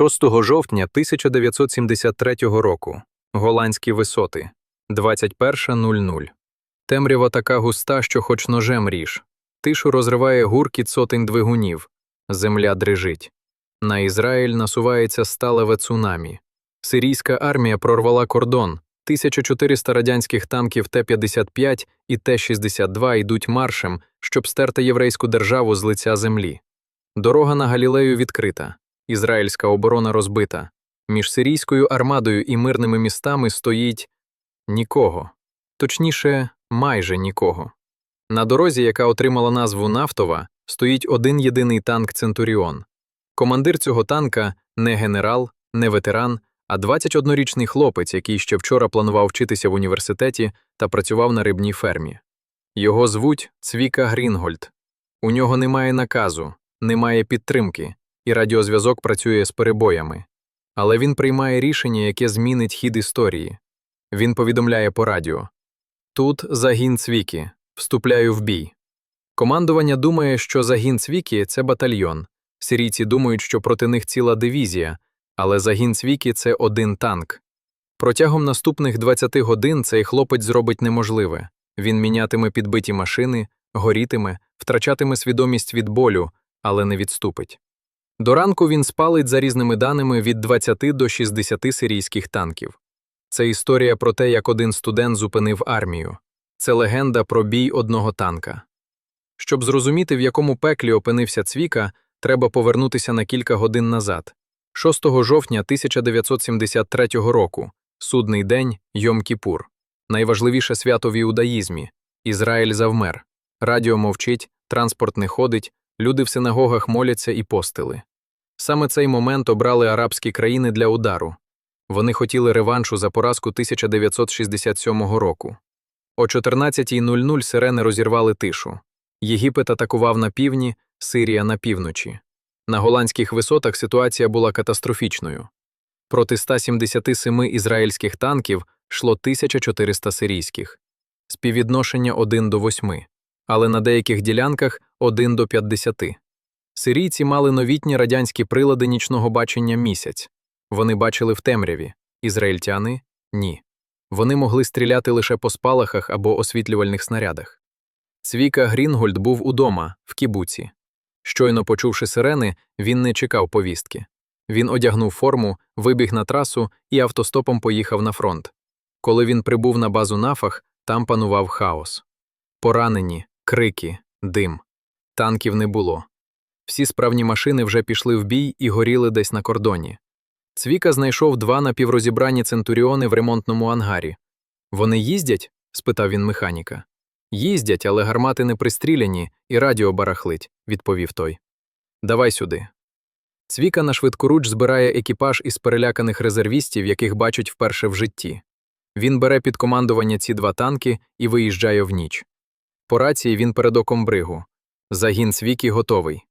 6 жовтня 1973 року. Голландські висоти. 21.00. Темрява така густа, що хоч ножем ріж. Тишу розриває гуркіт сотень двигунів. Земля дрижить. На Ізраїль насувається сталеве цунамі. Сирійська армія прорвала кордон. 1400 радянських танків Т-55 і Т-62 йдуть маршем, щоб стерти єврейську державу з лиця землі. Дорога на Галілею відкрита. Ізраїльська оборона розбита. Між сирійською армадою і мирними містами стоїть нікого. Точніше, майже нікого. На дорозі, яка отримала назву Нафтова, стоїть один єдиний танк Центуріон. Командир цього танка не генерал, не ветеран, а 21-річний хлопець, який ще вчора планував вчитися в університеті та працював на рибній фермі. Його звуть Цвіка Грінгольд. У нього немає наказу, немає підтримки, і радіозв'язок працює з перебоями. Але він приймає рішення, яке змінить хід історії. Він повідомляє по радіо. Тут загін Цвіки. Вступляю в бій. Командування думає, що загін Цвіки – це батальйон. Сирійці думають, що проти них ціла дивізія, але загін Цвіки – це один танк. Протягом наступних 20 годин цей хлопець зробить неможливе. Він мінятиме підбиті машини, горітиме, втрачатиме свідомість від болю, але не відступить. До ранку він спалить за різними даними від 20 до 60 сирійських танків. Це історія про те, як один студент зупинив армію. Це легенда про бій одного танка. Щоб зрозуміти, в якому пеклі опинився Цвіка, треба повернутися на кілька годин назад. 6 жовтня 1973 року, судний день Йом-Кіпур, найважливіше свято в іудаїзмі. Ізраїль завмер. Радіо мовчить, транспорт не ходить, люди в синагогах моляться і постили. Саме цей момент обрали арабські країни для удару. Вони хотіли реваншу за поразку 1967 року. О 14.00 сирени розірвали тишу. Єгипет атакував на півдні, Сирія на півночі. На голландських висотах ситуація була катастрофічною. Проти 177 ізраїльських танків йшло 1400 сирійських. Співвідношення 1 до 8, але на деяких ділянках 1 до 50. Сирійці мали новітні радянські прилади нічного бачення місяць. Вони бачили в темряві, ізраїльтяни ні. Вони могли стріляти лише по спалахах або освітлювальних снарядах. Цвіка Грінгольд був удома, в кібуці. Щойно почувши сирени, він не чекав повістки. Він одягнув форму, вибіг на трасу і автостопом поїхав на фронт. Коли він прибув на базу нафах, там панував хаос. Поранені, крики, дим. Танків не було. Всі справні машини вже пішли в бій і горіли десь на кордоні. Цвіка знайшов два напіврозібрані центуріони в ремонтному ангарі. Вони їздять? спитав він механіка. Їздять, але гармати не пристріляні, і радіо барахлить, відповів той. Давай сюди. Цвіка на швидкоруч збирає екіпаж із переляканих резервістів, яких бачить вперше в житті. Він бере під командування ці два танки і виїжджає в ніч. По рації він перед оком бригу. Загін Цвіки готовий.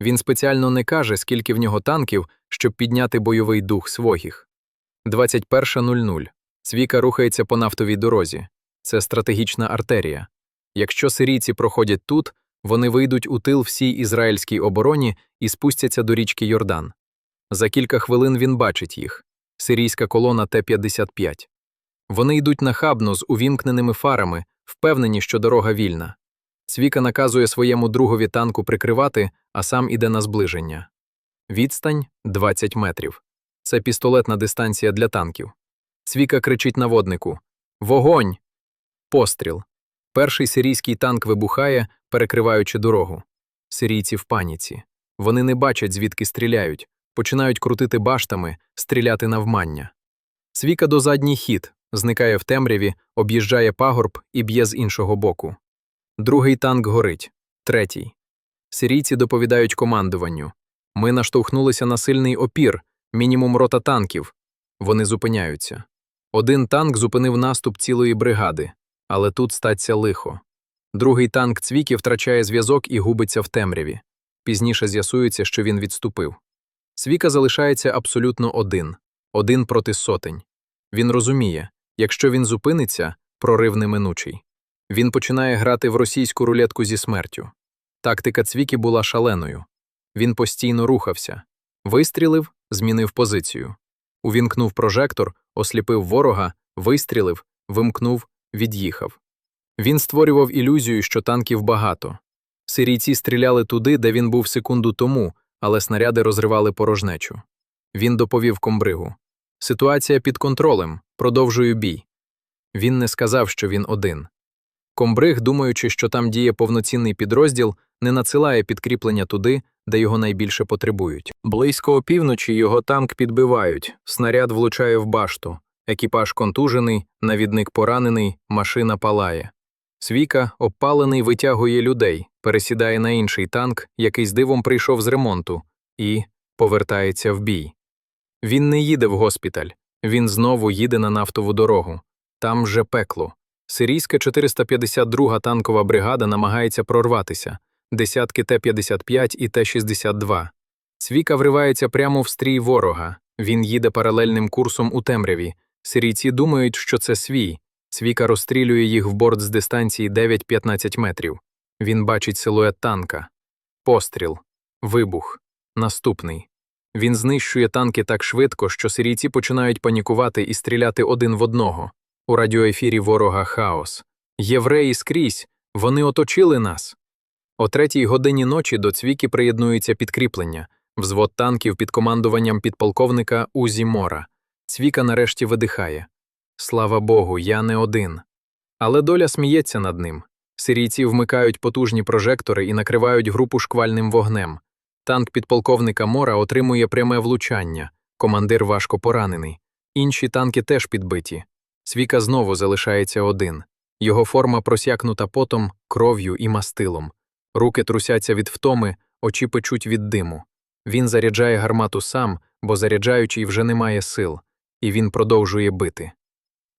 Він спеціально не каже, скільки в нього танків, щоб підняти бойовий дух свогіх. 21.00. Цвіка рухається по нафтовій дорозі. Це стратегічна артерія. Якщо сирійці проходять тут, вони вийдуть у тил всій ізраїльській обороні і спустяться до річки Йордан. За кілька хвилин він бачить їх сирійська колона Т-55. Вони йдуть нахабно з увімкненими фарами, впевнені, що дорога вільна. Цвіка наказує своєму другові танку прикривати, а сам іде на зближення. Відстань 20 метрів. Це пістолетна дистанція для танків. Цвіка кричить наводнику Вогонь! Постріл. Перший сирійський танк вибухає, перекриваючи дорогу. Сирійці в паніці. Вони не бачать, звідки стріляють, починають крутити баштами, стріляти навмання. Цвіка до задній хід, зникає в темряві, об'їжджає пагорб і б'є з іншого боку. Другий танк горить. Третій. Сирійці доповідають командуванню. Ми наштовхнулися на сильний опір, мінімум рота танків. Вони зупиняються. Один танк зупинив наступ цілої бригади, але тут статься лихо. Другий танк цвіки втрачає зв'язок і губиться в темряві. Пізніше з'ясується, що він відступив. Цвіка залишається абсолютно один один проти сотень. Він розуміє якщо він зупиниться, прорив неминучий. Він починає грати в російську рулетку зі смертю. Тактика цвіки була шаленою. Він постійно рухався. Вистрілив, змінив позицію. Увімкнув прожектор, осліпив ворога, вистрілив, вимкнув, від'їхав. Він створював ілюзію, що танків багато. Сирійці стріляли туди, де він був секунду тому, але снаряди розривали порожнечу. Він доповів комбригу. Ситуація під контролем, продовжую бій. Він не сказав, що він один. Комбриг, думаючи, що там діє повноцінний підрозділ, не надсилає підкріплення туди, де його найбільше потребують. Близько опівночі його танк підбивають, снаряд влучає в башту, екіпаж контужений, навідник поранений, машина палає. Свіка, обпалений, витягує людей, пересідає на інший танк, який з дивом прийшов з ремонту, і повертається в бій. Він не їде в госпіталь, він знову їде на нафтову дорогу. Там вже пекло. Сирійська 452 танкова бригада намагається прорватися, десятки Т-55 і Т-62. Свіка вривається прямо в стрій ворога. Він їде паралельним курсом у темряві. Сирійці думають, що це свій. Свіка розстрілює їх в борт з дистанції 9-15 метрів. Він бачить силует танка. Постріл. Вибух. Наступний. Він знищує танки так швидко, що сирійці починають панікувати і стріляти один в одного. У радіоефірі ворога хаос. Євреї скрізь. Вони оточили нас. О третій годині ночі до цвіки приєднується підкріплення, взвод танків під командуванням підполковника Узі Мора. Цвіка нарешті видихає. Слава Богу, я не один. Але доля сміється над ним. Сирійці вмикають потужні прожектори і накривають групу шквальним вогнем. Танк підполковника Мора отримує пряме влучання, командир важко поранений. Інші танки теж підбиті. Свіка знову залишається один. Його форма просякнута потом, кров'ю і мастилом. Руки трусяться від втоми, очі печуть від диму. Він заряджає гармату сам, бо заряджаючий вже не має сил, і він продовжує бити.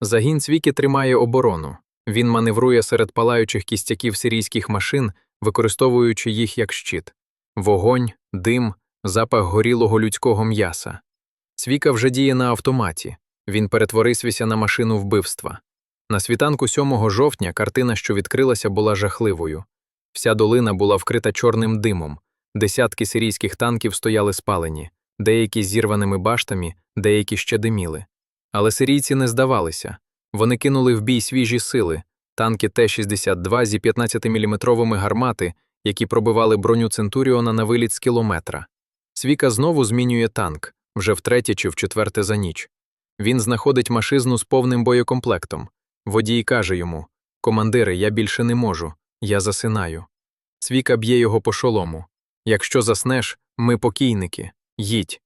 Загін Цвіки тримає оборону. Він маневрує серед палаючих кістяків сирійських машин, використовуючи їх як щит. Вогонь, дим, запах горілого людського м'яса. Цвіка вже діє на автоматі. Він перетворився на машину вбивства. На світанку 7 жовтня картина, що відкрилася, була жахливою. Вся долина була вкрита чорним димом, десятки сирійських танків стояли спалені, деякі з зірваними баштами, деякі ще диміли. Але сирійці не здавалися. Вони кинули в бій свіжі сили, танки Т-62 зі 15-мм гармати, які пробивали броню Центуріона на виліт з кілометра. Свіка знову змінює танк, вже втретє чи вчетверте за ніч. Він знаходить машизну з повним боєкомплектом. Водій каже йому Командире, я більше не можу, я засинаю. Цвіка б'є його по шолому. Якщо заснеш, ми покійники, їдь.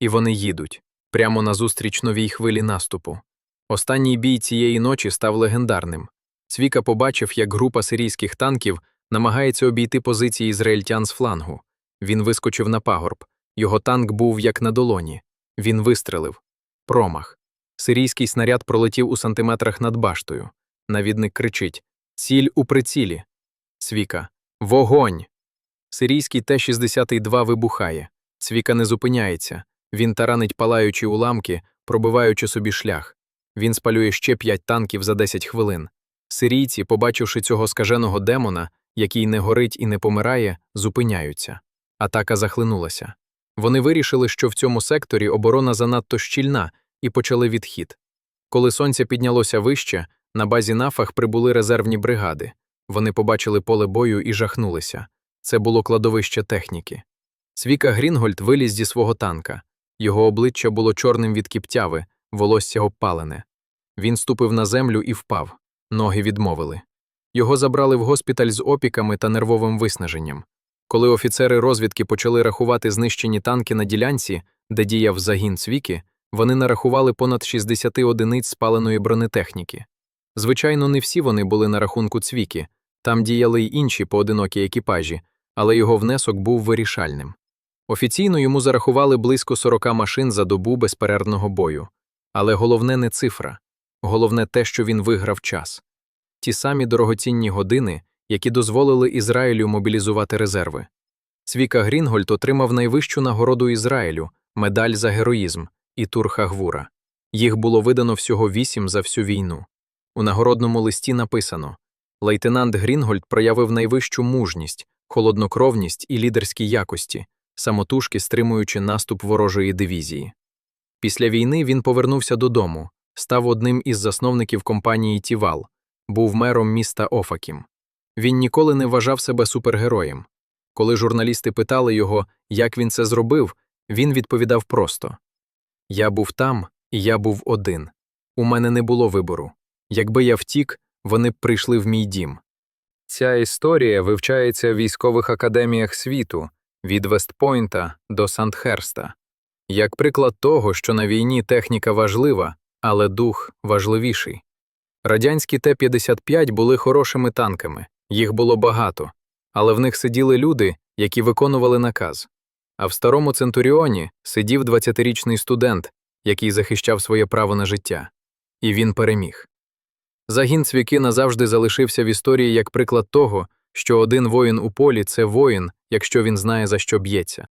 І вони їдуть прямо назустріч новій хвилі наступу. Останній бій цієї ночі став легендарним. Цвіка побачив, як група сирійських танків намагається обійти позиції ізраїльтян з флангу. Він вискочив на пагорб. Його танк був як на долоні. Він вистрелив. Промах. Сирійський снаряд пролетів у сантиметрах над баштою. Навідник кричить Ціль у прицілі. Цвіка. Вогонь. Сирійський Т-62 вибухає. Цвіка не зупиняється. Він таранить палаючі уламки, пробиваючи собі шлях. Він спалює ще п'ять танків за 10 хвилин. Сирійці, побачивши цього скаженого демона, який не горить і не помирає, зупиняються. Атака захлинулася. Вони вирішили, що в цьому секторі оборона занадто щільна, і почали відхід. Коли сонце піднялося вище, на базі нафах прибули резервні бригади. Вони побачили поле бою і жахнулися. Це було кладовище техніки. Свіка Грінгольд виліз зі свого танка. Його обличчя було чорним від кіптяви, волосся обпалене. Він ступив на землю і впав. Ноги відмовили. Його забрали в госпіталь з опіками та нервовим виснаженням. Коли офіцери розвідки почали рахувати знищені танки на ділянці, де діяв загін цвіки, вони нарахували понад 60 одиниць спаленої бронетехніки. Звичайно, не всі вони були на рахунку цвіки, там діяли й інші поодинокі екіпажі, але його внесок був вирішальним. Офіційно йому зарахували близько 40 машин за добу безперервного бою. Але головне не цифра, головне те, що він виграв час ті самі дорогоцінні години, які дозволили Ізраїлю мобілізувати резерви. Цвіка Грінгольд отримав найвищу нагороду Ізраїлю медаль за героїзм і Турха Гвура. Їх було видано всього вісім за всю війну. У нагородному листі написано Лейтенант Грінгольд проявив найвищу мужність, холоднокровність і лідерські якості, самотужки стримуючи наступ ворожої дивізії. Після війни він повернувся додому, став одним із засновників компанії Тівал, був мером міста Офакім. Він ніколи не вважав себе супергероєм. Коли журналісти питали його, як він це зробив, він відповідав просто: Я був там, і я був один. У мене не було вибору. Якби я втік, вони б прийшли в мій дім. Ця історія вивчається в військових академіях світу від Вестпойнта до Сандхерста, як приклад того, що на війні техніка важлива, але дух важливіший. Радянські Т-55 були хорошими танками, їх було багато, але в них сиділи люди, які виконували наказ. А в старому Центуріоні сидів 20-річний студент, який захищав своє право на життя. І він переміг. Загін Цвіки назавжди залишився в історії як приклад того, що один воїн у полі це воїн, якщо він знає, за що б'ється.